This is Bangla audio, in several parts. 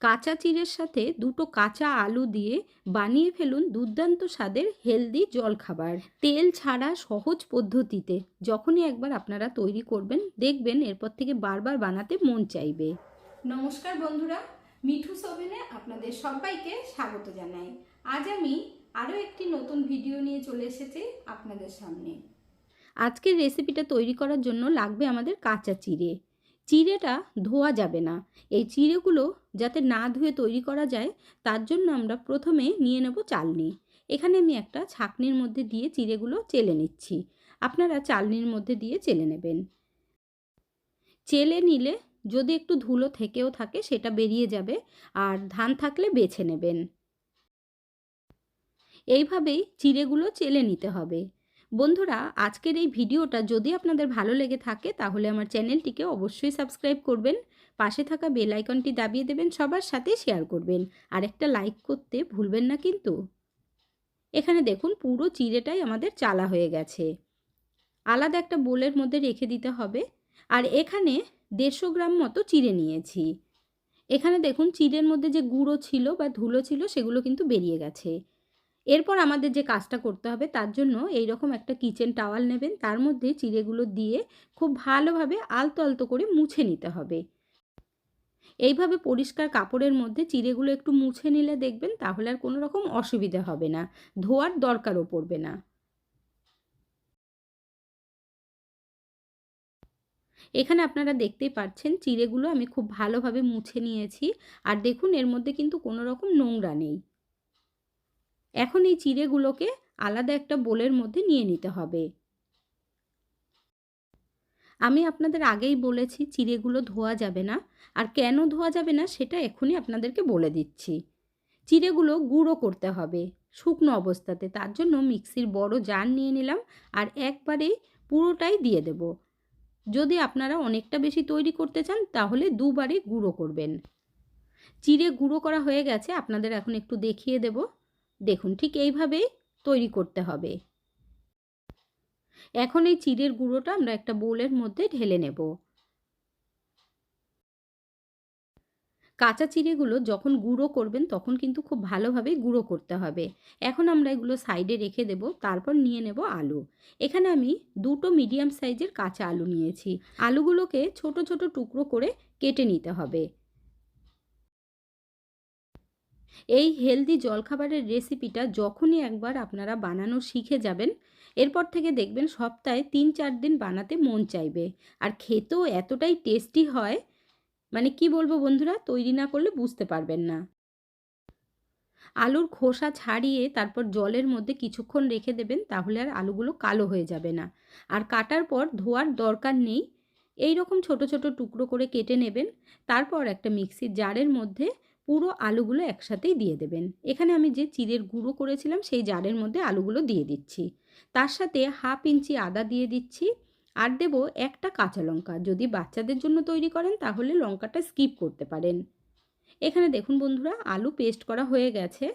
কাঁচা চিড়ের সাথে দুটো কাঁচা আলু দিয়ে বানিয়ে ফেলুন দুর্দান্ত স্বাদের হেলদি জলখাবার। তেল ছাড়া সহজ পদ্ধতিতে যখনই একবার আপনারা তৈরি করবেন দেখবেন এরপর থেকে বারবার বানাতে মন চাইবে। নমস্কার বন্ধুরা মিঠু সোভেনে আপনাদের সবাইকে স্বাগত জানাই। আজ আমি আরও একটি নতুন ভিডিও নিয়ে চলে এসেছি আপনাদের সামনে। আজকের রেসিপিটা তৈরি করার জন্য লাগবে আমাদের কাঁচা চিড়ে। চিড়েটা ধোয়া যাবে না। এই চিড়েগুলো যাতে না ধুয়ে তৈরি করা যায়, তার জন্য আমরা প্রথমে নিয়ে নেব চালনি। এখানে আমি একটা ছাকনির মধ্যে দিয়ে চিড়েগুলো চেলে নিচ্ছি। আপনারা চালনির মধ্যে দিয়ে চেলে নেবেন। চেলে নিলে যদি একটু ধুলো থেকেও থাকে, সেটা বেরিয়ে যাবে আর ধান থাকলে বেছে নেবেন। এইভাবেই চিড়েগুলো চেলে নিতে হবে। বন্ধুরা, আজকের এই ভিডিওটা যদি আপনাদের ভালো লেগে থাকে, তাহলে আমার চ্যানেলটিকে অবশ্যই সাবস্ক্রাইব করবেন। পাশে থাকা বেল আইকনটি দাবিয়ে দেবেন, সবার সাথে শেয়ার করবেন। আর একটা লাইক করতে ভুলবেন না কিন্তু। এখানে দেখুন, পুরো চিড়েটাই আমাদের চালা হয়ে গেছে। আলাদা একটা বোলের মধ্যে রেখে দিতে হবে। আর এখানে দেড়শো গ্রাম মতো চিড়ে নিয়েছি। এখানে দেখুন, চিড়ের মধ্যে যে গুঁড়ো ছিল বা ধুলো ছিল, সেগুলো কিন্তু বেরিয়ে গেছে। এরপর আমাদের যে কাজটা করতে হবে তার জন্য এই রকম একটা কিচেন টাওয়াল নেবেন। তার মধ্যে চিড়েগুলো দিয়ে খুব ভালোভাবে আলতো আলতো করে মুছে নিতে হবে। এইভাবে পরিষ্কার কাপড়ের মধ্যে চিড়েগুলো একটু মুছে নিলে দেখবেন তাহলে আর কোনো রকম অসুবিধা হবে না। ধোয়ার দরকারও পড়বে না। এখানে আপনারা দেখতেই পাচ্ছেন চিড়েগুলো আমি খুব ভালোভাবে মুছে নিয়েছি। আর দেখুন এর মধ্যে কিন্তু কোনো রকম নোংরা নেই। এখন এই চিড়েগুলোকে আলাদা একটা বোলের মধ্যে নিয়ে নিতে হবে। আমি আপনাদের আগেই বলেছি চিড়েগুলো ধোয়া যাবে না। আর কেন ধোয়া যাবে না সেটা এখনই আপনাদেরকে বলে দিচ্ছি। চিড়েগুলো গুঁড়ো করতে হবে শুকনো অবস্থাতে। তার জন্য মিক্সির বড় জার নিয়ে নিলাম আর একবারে পুরোটাই দিয়ে দেব। যদি আপনারা অনেকটা বেশি তৈরি করতে চান তাহলে দুবারে গুঁড়ো করবেন। চিড়ে গুঁড়ো করা হয়ে গেছে। আপনাদের এখন একটু দেখিয়ে দেব। দেখুন, ঠিক এইভাবেই তৈরি করতে হবে। এখন এই চিড়ের গুঁড়োটা আমরা একটা বোলের মধ্যে ঢেলে নেব। কাঁচা চিড়েগুলো যখন গুঁড়ো করবেন, তখন কিন্তু খুব ভালোভাবে গুঁড়ো করতে হবে। এখন আমরা এগুলো সাইডে রেখে দেব, তারপর নিয়ে নেব আলু। এখানে আমি দুটো মিডিয়াম সাইজের কাঁচা আলু নিয়েছি। আলুগুলোকে ছোট ছোট টুকরো করে কেটে নিতে হবে। এই হেলদি জলখাবারের রেসিপিটা যখনই একবার আপনারা বানানো শিখে যাবেন, এরপর থেকে দেখবেন সপ্তাহে তিন চার দিন বানাতে মন চাইবে। আর খেতেও এতটাই টেস্টি হয় মানে কি বলব বন্ধুরা, তৈরি না করলে বুঝতে পারবেন না। আলুর খোসা ছাড়িয়ে তারপর জলের মধ্যে কিছুক্ষণ রেখে দেবেন, তাহলে আর আলুগুলো কালো হয়ে যাবে না। আর কাটার পর ধোয়ার দরকার নেই এই রকম ছোট ছোট টুকরো করে কেটে নেবেন, তারপর একটা মিক্সির জারের মধ্যে পুরো আলুগুলো একসাথেই দিয়ে দেবেন। এখানে আমি যে চিড়ের গুঁড়ো করেছিলাম, সেই জারের মধ্যে আলুগুলো দিয়ে দিচ্ছি। তার সাথে হাফ ইঞ্চি আদা দিয়ে দিচ্ছি আর দেব একটা কাঁচা লঙ্কা। যদি বাচ্চাদের জন্য তৈরি করেন, তাহলে লঙ্কাটা স্কিপ করতে পারেন। এখানে দেখুন বন্ধুরা, আলু পেস্ট করা হয়ে গেছে।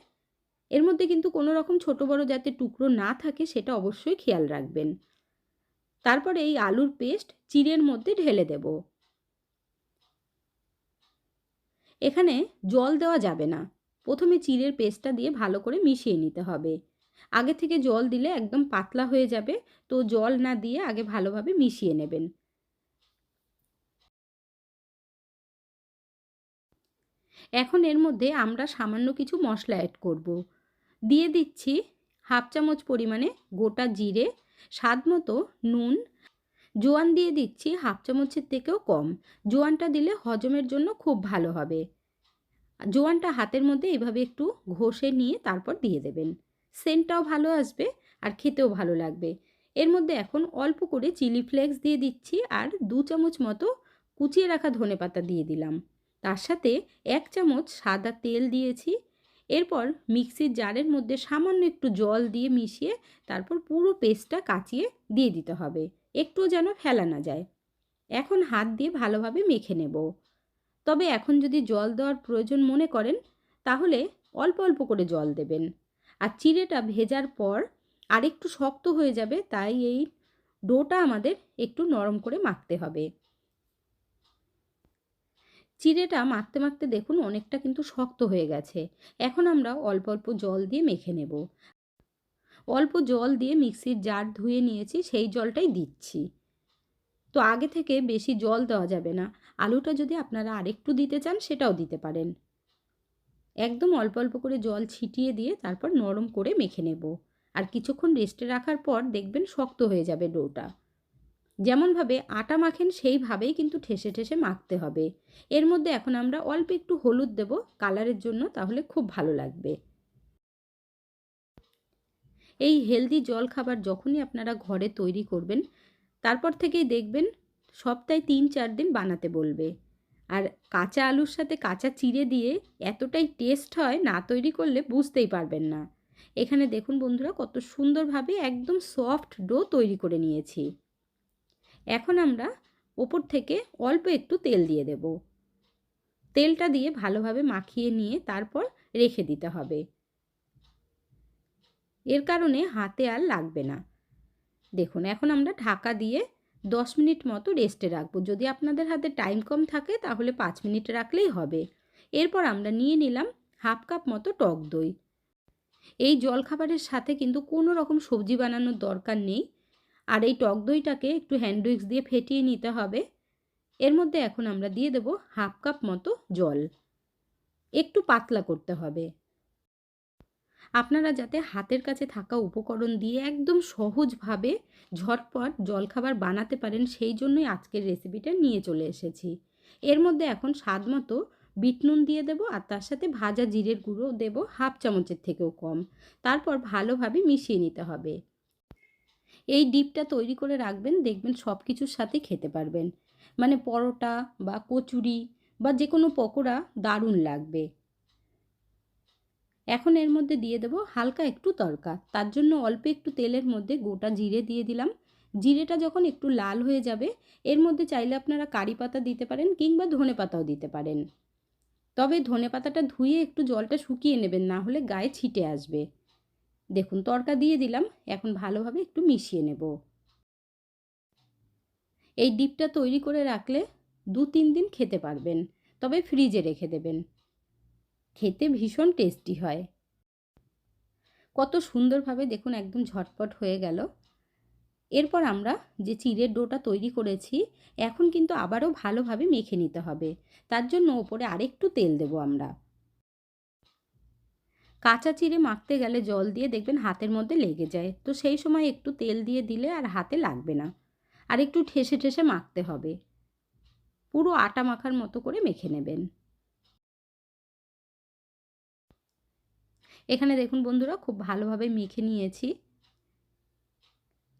এর মধ্যে কিন্তু কোনো রকম ছোট বড় যাতে টুকরো না থাকে, সেটা অবশ্যই খেয়াল রাখবেন। তারপরে এই আলুর পেস্ট চিড়ের মধ্যে ঢেলে দেব। এখানে জল দেওয়া যাবে না। প্রথমে চিড়ের পেস্টটা দিয়ে ভালো করে মিশিয়ে নিতে হবে। আগে থেকে জল দিলে একদম পাতলা হয়ে যাবে, তো জল না দিয়ে আগে ভালোভাবে মিশিয়ে নেবেন। এখন এর মধ্যে আমরা সামান্য কিছু মশলা অ্যাড করব। দিয়ে দিচ্ছি হাফ চামচ পরিমাণে গোটা জিরে, স্বাদ মতো নুন জোয়ান দিয়ে দিচ্ছি হাফ চামচের থেকেও কম। জোয়ানটা দিলে হজমের জন্য খুব ভালো হবে। জোয়ানটা হাতের মধ্যে এভাবে একটু ঘষে নিয়ে তারপর দিয়ে দেবেন। সেন্টটাও ভালো আসবে আর খেতেও ভালো লাগবে। এর মধ্যে এখন অল্প করে চিলি ফ্লেক্স দিয়ে দিচ্ছি আর দু চামচ মতো কুচিয়ে রাখা ধনে পাতা দিয়ে দিলাম। তার সাথে এক চামচ সাদা তেল দিয়েছি। এরপর মিক্সির জারের মধ্যে সামান্য একটু জল দিয়ে মিশিয়ে তারপর পুরো পেস্টটা কাচিয়ে দিয়ে দিতে হবে। একটুও যেন ফেলা না যায়। এখন হাত দিয়ে ভালোভাবে মেখে নেব। তবে এখন যদি জল দেওয়ার প্রয়োজন মনে করেন, তাহলে অল্প অল্প করে জল দেবেন। আর চিড়েটা ভেজার পর আরেকটু শক্ত হয়ে যাবে, তাই এই ডোটা আমাদের একটু নরম করে মাখতে হবে। চিড়েটা মাখতে মাখতে দেখুন অনেকটা কিন্তু শক্ত হয়ে গেছে। এখন আমরা অল্প অল্প জল দিয়ে মেখে নেব। অল্প জল দিয়ে মিক্সির জার ধুয়ে নিয়েছি, সেই জলটাই দিচ্ছি। তো আগে থেকে বেশি জল দেওয়া যাবে না। আলুটা যদি আপনারা আরেকটু দিতে চান, সেটাও দিতে পারেন। একদম অল্প অল্প করে জল ছিটিয়ে দিয়ে তারপর নরম করে মেখে নেব। আর কিছুক্ষণ রেস্টে রাখার পর দেখবেন শক্ত হয়ে যাবে ডোটা। যেমনভাবে আটা মাখেন, সেইভাবেই কিন্তু ঠেসে ঠেসে মাখতে হবে। এর মধ্যে এখন আমরা অল্প একটু হলুদ দেব। কালারের জন্য তাহলে খুব ভালো লাগবে। এই হেলদি জল খাবার যখনই আপনারা ঘরে তৈরি করবেন, তারপর থেকেই দেখবেন সপ্তাহে তিন চার দিন বানাতে বলবে। আর কাঁচা আলুর সাথে কাঁচা চিড়ে দিয়ে এতটাই টেস্ট হয়, না তৈরি করলে বুঝতেই পারবেন না। এখানে দেখুন বন্ধুরা, কত সুন্দরভাবে একদম সফট ডো তৈরি করে নিয়েছি। এখন আমরা ওপর থেকে অল্প একটু তেল দিয়ে দেব। তেলটা দিয়ে ভালোভাবে মাখিয়ে নিয়ে তারপর রেখে দিতে হবে। এর কারণে হাতে আর লাগবে না। দেখুন, এখন আমরা ঢাকা দিয়ে দশ মিনিট মতো রেস্টে রাখব। যদি আপনাদের হাতে টাইম কম থাকে, তাহলে পাঁচ মিনিট রাখলেই হবে। এরপর আমরা নিয়ে নিলাম হাফ কাপ মতো টক দই। এই জলখাবারের সাথে কিন্তু কোনো রকম সবজি বানানোর দরকার নেই। আর এই টক দইটাকে একটু হ্যান্ড উইক্স দিয়ে ফেটিয়ে নিতে হবে। এর মধ্যে এখন আমরা দিয়ে দেব হাফ কাপ মতো জল। একটু পাতলা করতে হবে। আপনারা যাতে হাতের কাছে থাকা উপকরণ দিয়ে একদম সহজভাবে ঝটপট জলখাবার বানাতে পারেন, সেই জন্যই আজকের রেসিপিটা নিয়ে চলে এসেছি। এর মধ্যে এখন স্বাদ মতো বিট নুন দিয়ে দেবো আর তার সাথে ভাজা জিরের গুঁড়ো দেবো হাফ চামচের থেকেও কম। তারপর ভালোভাবে মিশিয়ে নিতে হবে। এই ডিপটা তৈরি করে রাখবেন, দেখবেন সব কিছুর সাথে খেতে পারবেন। মানে পরোটা বা কচুরি বা যে কোনো পকোড়া দারুণ লাগবে। এখন এর মধ্যে দিয়ে দেবো হালকা একটু তরকা। তার জন্য অল্প একটু তেলের মধ্যে গোটা জিরে দিয়ে দিলাম। জিরেটা যখন একটু লাল হয়ে যাবে, এর মধ্যে চাইলে আপনারা কারি পাতা দিতে পারেন কিংবা ধনে পাতাও দিতে পারেন। তবে ধনে পাতাটা ধুয়ে একটু জলটা শুকিয়ে নেবেন, না হলে গায়ে ছিটে আসবে। দেখুন, তরকা দিয়ে দিলাম, এখন ভালোভাবে একটু মিশিয়ে নেব। এই ডিপটা তৈরি করে রাখলে দু তিন দিন খেতে পারবেন, তবে ফ্রিজে রেখে দেবেন। খেতে ভীষণ টেস্টি হয়। কত সুন্দরভাবে দেখুন একদম ঝটপট হয়ে গেল। এরপর আমরা যে চিড়ের ডোটা তৈরি করেছি, এখন কিন্তু আবারও ভালোভাবে মেখে নিতে হবে। তার জন্য ওপরে আরেকটু তেল দেব আমরা। কাঁচা চিড়ে মাখতে গেলে জল দিয়ে দেখবেন হাতের মধ্যে লেগে যায়। তো সেই সময় একটু তেল দিয়ে দিলে আর হাতে লাগবে না। আর একটু ঠেসে ঠেসে মাখতে হবে। পুরো আটা মাখার মতো করে মেখে নেবেন। এখানে দেখুন বন্ধুরা, খুব ভালোভাবে মেখে নিয়েছি।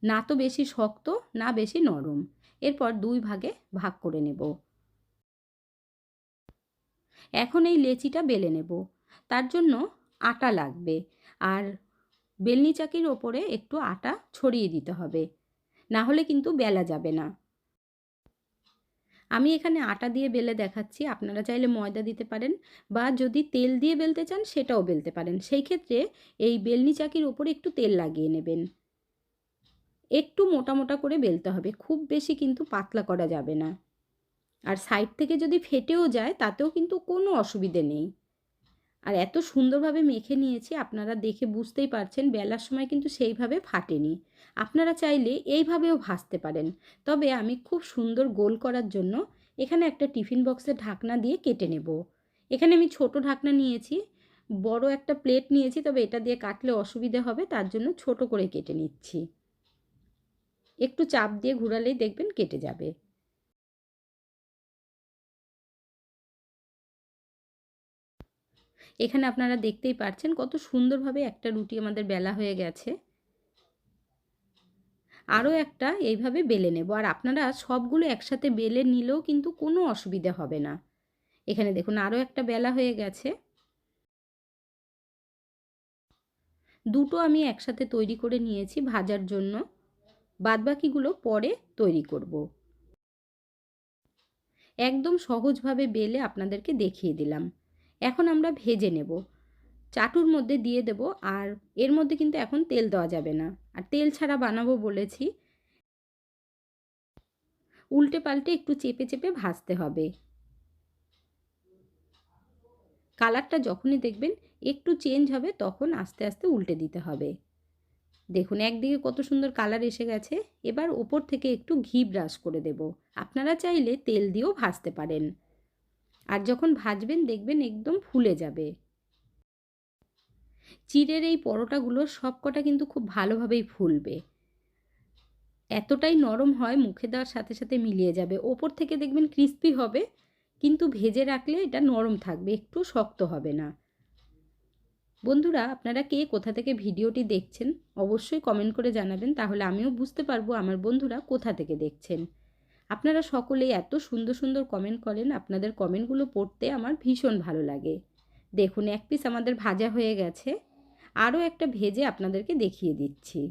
না তো বেশি শক্ত, না বেশি নরম। এরপর দুই ভাগে ভাগ করে নেব। এখন এই লেচিটা বেলে নেব। তার জন্য আটা লাগবে। আর বেলনি চাকির ওপরে একটু আটা ছড়িয়ে দিতে হবে। না হলে কিন্তু বেলা যাবে না। আমি এখানে আটা দিয়ে বেলে দেখাচ্ছি। আপনারা চাইলে ময়দা দিতে পারেন বা যদি তেল দিয়ে বেলতে চান সেটাও বেলতে পারেন। সেই ক্ষেত্রে এই বেলনি চাকির ওপরে একটু তেল লাগিয়ে নেবেন। একটু মোটা মোটা করে বেলতে হবে। খুব বেশি কিন্তু পাতলা করা যাবে না। আর সাইড থেকে যদি ফেটেও যায় তাতেও কিন্তু কোনো অসুবিধে নেই। আর এত সুন্দরভাবে মেখে নিয়েছি, আপনারা দেখে বুঝতেই পারছেন বেলার সময় কিন্তু সেইভাবে ফাটেনি। আপনারা চাইলে এইভাবেও ভাজতে পারেন। তবে আমি খুব সুন্দর গোল করার জন্য এখানে একটা টিফিন বক্সের ঢাকনা দিয়ে কেটে নেব। এখানে আমি ছোট ঢাকনা নিয়েছি, বড় একটা প্লেট নিয়েছি, তবে এটা দিয়ে কাটলে অসুবিধে হবে, তার জন্য ছোট করে কেটে নিচ্ছি। একটু চাপ দিয়ে ঘুরালেই দেখবেন কেটে যাবে। এখানে আপনারা দেখতেই পাচ্ছেন কত সুন্দরভাবে একটা রুটি আমাদের বেলা হয়ে গেছে। আরও একটা এইভাবে বেলে নেব। আর আপনারা সবগুলো একসাথে বেলে নিলেও কিন্তু কোনো অসুবিধা হবে না। এখানে দেখুন আরও একটা বেলা হয়ে গেছে। দুটো আমি একসাথে তৈরি করে নিয়েছি ভাজার জন্য। বাদবাকিগুলো পরে তৈরি করব। একদম সহজভাবে বেলে আপনাদেরকে দেখিয়ে দিলাম। এখন আমরা ভেজে নেব। চাটুর মধ্যে দিয়ে দেব আর এর মধ্যে কিন্তু এখন তেল দেওয়া যাবে না। আর তেল ছাড়া বানাবো বলেছি। উল্টে পাল্টে একটু চেপে চেপে ভাজতে হবে। কালারটা যখনই দেখবেন একটু চেঞ্জ হবে তখন আস্তে আস্তে উল্টে দিতে হবে। দেখুন একদিকে কত সুন্দর কালার এসে গেছে। এবার ওপর থেকে একটু ঘি ব্রাশ করে দেব। আপনারা চাইলে তেল দিয়েও ভাজতে পারেন। আর যখন ভাজবেন দেখবেন একদম ফুলে যাবে। চিড়ের এই পরোটাগুলো সবকটা কিন্তু খুব ভালোভাবেই ফুলবে। এতটাই নরম হয়, মুখে দেওয়ার সাথে সাথে মিলিয়ে যাবে। ওপর থেকে দেখবেন ক্রিস্পি হবে, কিন্তু ভেজে রাখলে এটা নরম থাকবে, একটু শক্ত হবে না। বন্ধুরা, আপনারা কে কোথা থেকে ভিডিওটি দেখছেন, অবশ্যই কমেন্ট করে জানাবেন, তাহলে আমিও বুঝতে পারব আমার বন্ধুরা কোথা থেকে দেখছেন। আপনারা সকলেই এত সুন্দর সুন্দর কমেন্ট করেন, আপনাদের কমেন্টগুলো পড়তে আমার ভীষণ ভালো লাগে। দেখুন, এক পিস আমাদের ভাজা হয়ে গেছে। আরও একটা ভেজে আপনাদেরকে দেখিয়ে দিচ্ছি।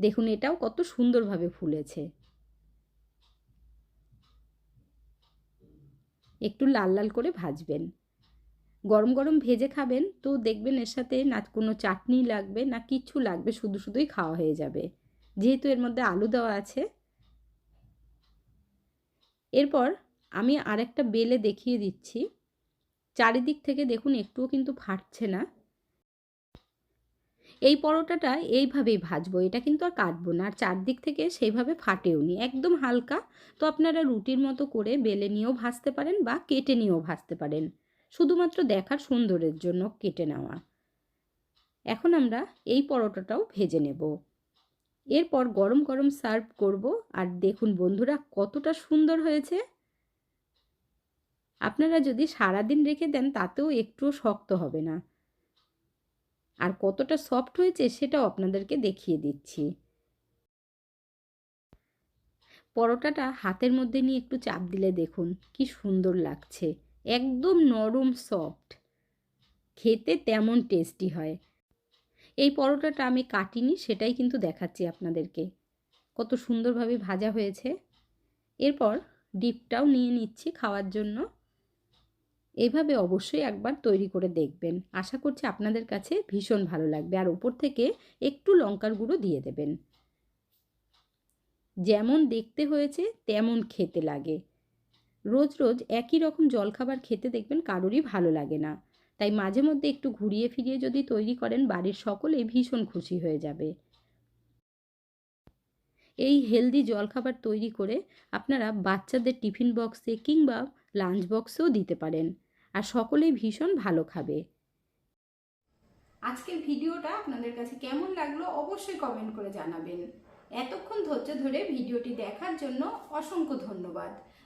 দেখুন, এটাও কত সুন্দরভাবে ফুলেছে। একটু লাল লাল করে ভাজবেন। গরম গরম ভেজে খাবেন, তো দেখবেন এর সাথে না কোনো চাটনি লাগবে, না কিচ্ছু লাগবে, শুধু শুধুই খাওয়া হয়ে যাবে। যেহেতু এর মধ্যে আলু দেওয়া আছে। এরপর আমি আরেকটা বেলে দেখিয়ে দিচ্ছি। চারিদিক থেকে দেখুন একটুও কিন্তু ফাটছে না। এই পরোটাটা এইভাবেই ভাজবো, এটা কিন্তু আর কাটবো না, আর চারদিক থেকে সেইভাবে ফাটেও নি, একদম হালকা। তো আপনারা রুটির মতো করে বেলে নিয়েও ভাজতে পারেন বা কেটে নিয়েও ভাজতে পারেন। শুধুমাত্র দেখার সৌন্দর্যের জন্য কেটে নেওয়া। এখন আমরা এই পরোটাটাও ভেজে নেব। এরপর গরম গরম সার্ভ করব। আর দেখুন বন্ধুরা, কতটা সুন্দর হয়েছে। আপনারা যদি সারাদিন রেখে দেন, তাতেও একটুও শক্ত হবে না। আর কতটা সফট হয়েছে, সেটাও আপনাদেরকে দেখিয়ে দিচ্ছি। পরোটাটা হাতের মধ্যে নিয়ে একটু চাপ দিলে দেখুন কি সুন্দর লাগছে। একদম নরম সফট খেতে তেমন টেস্টি হয়। এই পরোটাটা আমি কাটিনি, সেটাই কিন্তু দেখাচ্ছি আপনাদেরকে। কত সুন্দরভাবে ভাজা হয়েছে। এরপর ডিপটাও নিয়ে নিচ্ছি খাওয়ার জন্য। এভাবে অবশ্যই একবার তৈরি করে দেখবেন। আশা করছি আপনাদের কাছে ভীষণ ভালো লাগবে। আর ওপর থেকে একটু লঙ্কার গুঁড়ো দিয়ে দেবেন। যেমন দেখতে হয়েছে, তেমন খেতে লাগে। রোজ রোজ একই রকম জলখাবার খেতে দেখবেন কারোরই ভালো লাগে না। তাই মাঝে মধ্যে একটু ঘুরিয়ে ফিরিয়ে যদি তৈরি করেন, বাড়ির সকলেই ভীষণ খুশি হয়ে যাবে। এই হেলদি জলখাবার তৈরি করে আপনারা বাচ্চাদের টিফিন বক্সে কিংবা লাঞ্চ বক্সেও দিতে পারেন আর সকলেই ভীষণ ভালো খাবে। আজকের ভিডিওটা আপনাদের কাছে কেমন লাগল অবশ্যই কমেন্ট করে জানাবেন। এতক্ষণ ধৈর্য ধরে ভিডিওটি দেখার জন্য অসংখ্য ধন্যবাদ।